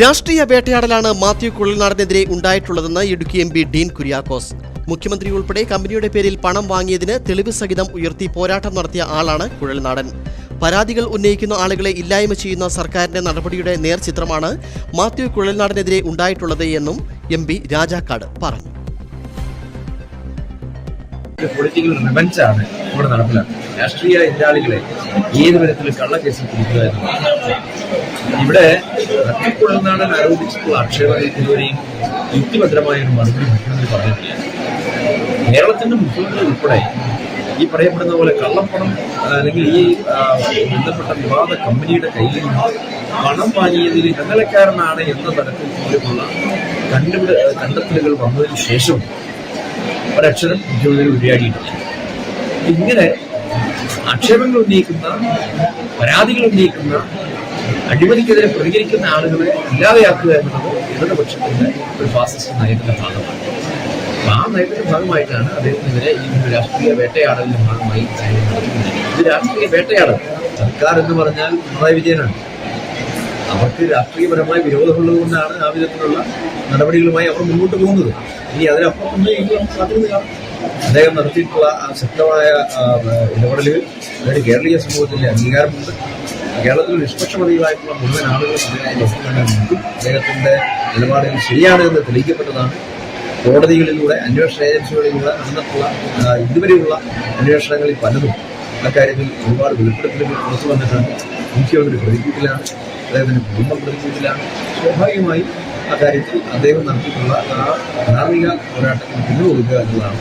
രാഷ്ട്രീയ വേട്ടയാടലാണ് മാത്യു കുഴൽനാടിനെതിരെ ഉണ്ടായിട്ടുള്ളതെന്ന് ഇടുക്കി എം പി ഡീൻ കുര്യാക്കോസ്. മുഖ്യമന്ത്രി ഉൾപ്പെടെ കമ്പനിയുടെ പേരിൽ പണം വാങ്ങിയതിന് തെളിവ് സഹിതം ഉയർത്തി പോരാട്ടം നടത്തിയ ആളാണ് കുഴൽനാടൻ. പരാതികൾ ഉന്നയിക്കുന്ന ആളുകളെ ഇല്ലായ്മ ചെയ്യുന്ന സർക്കാരിന്റെ നടപടിയുടെ നേർചിത്രമാണ് മാത്യു കുഴൽനാടിനെതിരെ ഉണ്ടായിട്ടുള്ളത് എന്നും എം പി രാജാക്കാട് പറഞ്ഞു. രാഷ്ട്രീയ എതിരാളികളെ ഏത് വിധത്തിൽ കള്ളക്കേസിൽ പിടിക്കുക എന്നുള്ളതാണ് ഇവിടെ തട്ടിക്കൊള്ളുന്നാടൻ ആരോപിച്ചിട്ടുള്ള ആക്ഷേപങ്ങൾക്ക് ഇതുവരെയും യുക്തിഭദ്രമായ ഒരു മറുപടി മുഖ്യമന്ത്രി പറഞ്ഞിട്ടില്ല കേരളത്തിന്റെ മുഖ്യമന്ത്രി ഉൾപ്പെടെ ഈ പറയപ്പെടുന്ന പോലെ കള്ളപ്പണം അല്ലെങ്കിൽ ഈ ബന്ധപ്പെട്ട വിവാദ കമ്പനിയുടെ കയ്യിൽ നിന്ന് പണം വാങ്ങിയതിൽ ഇടനിലക്കാരനാണ് എന്ന തരത്തിൽ പോലുമുള്ള കണ്ടുപിട കണ്ടെത്തലുകൾ വന്നതിന് ശേഷം ഒരക്ഷരം മുഖ്യമന്ത്രി ഉരിയാടിയിട്ടില്ല ഇങ്ങനെ ആക്ഷേപങ്ങൾ ഉന്നയിക്കുന്ന പരാതികൾ ഉന്നയിക്കുന്ന അഴിമതിക്കെതിരെ പ്രതികരിക്കുന്ന ആളുകളെ ഇല്ലാതെയാക്കുക എന്നുള്ളത് ഇടതുപക്ഷത്തിന്റെ ഒരു ഫാസിസ്റ്റ് നയത്തിന്റെ ഭാഗമാണ്. അപ്പൊ ആ നയത്തിന്റെ ഭാഗമായിട്ടാണ് അദ്ദേഹത്തിനെതിരെ ഈ രാഷ്ട്രീയ വേട്ടയാടലിന്റെ ഭാഗമായി ഇത് രാഷ്ട്രീയ വേട്ടയാടൽ. സർക്കാർ എന്ന് പറഞ്ഞാൽ പിണറായി വിജയനാണ്. അവർക്ക് രാഷ്ട്രീയപരമായ വിരോധമുള്ളത് കൊണ്ടാണ് ആ വിധത്തിലുള്ള നടപടികളുമായി അവർ മുന്നോട്ട് പോകുന്നത്. ഇനി അതിനപ്പുറം സാധ്യതയാണ് അദ്ദേഹം നടത്തിയിട്ടുള്ള ആ ശക്തമായ ഇടപെടലുകൾ അതായത് കേരളീയ സമൂഹത്തിന്റെ അംഗീകാരമുണ്ട്. കേരളത്തിൽ നിഷ്പക്ഷപതികളായിട്ടുള്ള മുഴുവൻ ആളുകളും അദ്ദേഹത്തിന്റെ നിലപാടുകൾ ശരിയാണ് എന്ന് തെളിയിക്കപ്പെട്ടതാണ്. കോടതികളിലൂടെ അന്വേഷണ ഏജൻസികളിലൂടെ നടന്നിട്ടുള്ള ഇതുവരെയുള്ള അന്വേഷണങ്ങളിൽ പലതും അക്കാര്യത്തിൽ ഒരുപാട് വെളിപ്പെടുത്തലുകൾ പുറത്തു വന്നിട്ടുണ്ട്. മുഖ്യമന്ത്രി പ്രതിക്കൂട്ടിലാണ് അദ്ദേഹത്തിന്റെ കുടുംബം പ്രതിക്കൂട്ടിലാണ് സ്വാഭാവികമായും അക്കാര്യത്തിൽ അദ്ദേഹം നടത്തിയിട്ടുള്ള ആ ധാർമ്മിക പോരാട്ടത്തിന് പിന്തുണ കൊടുക്കുക എന്നുള്ളതാണ്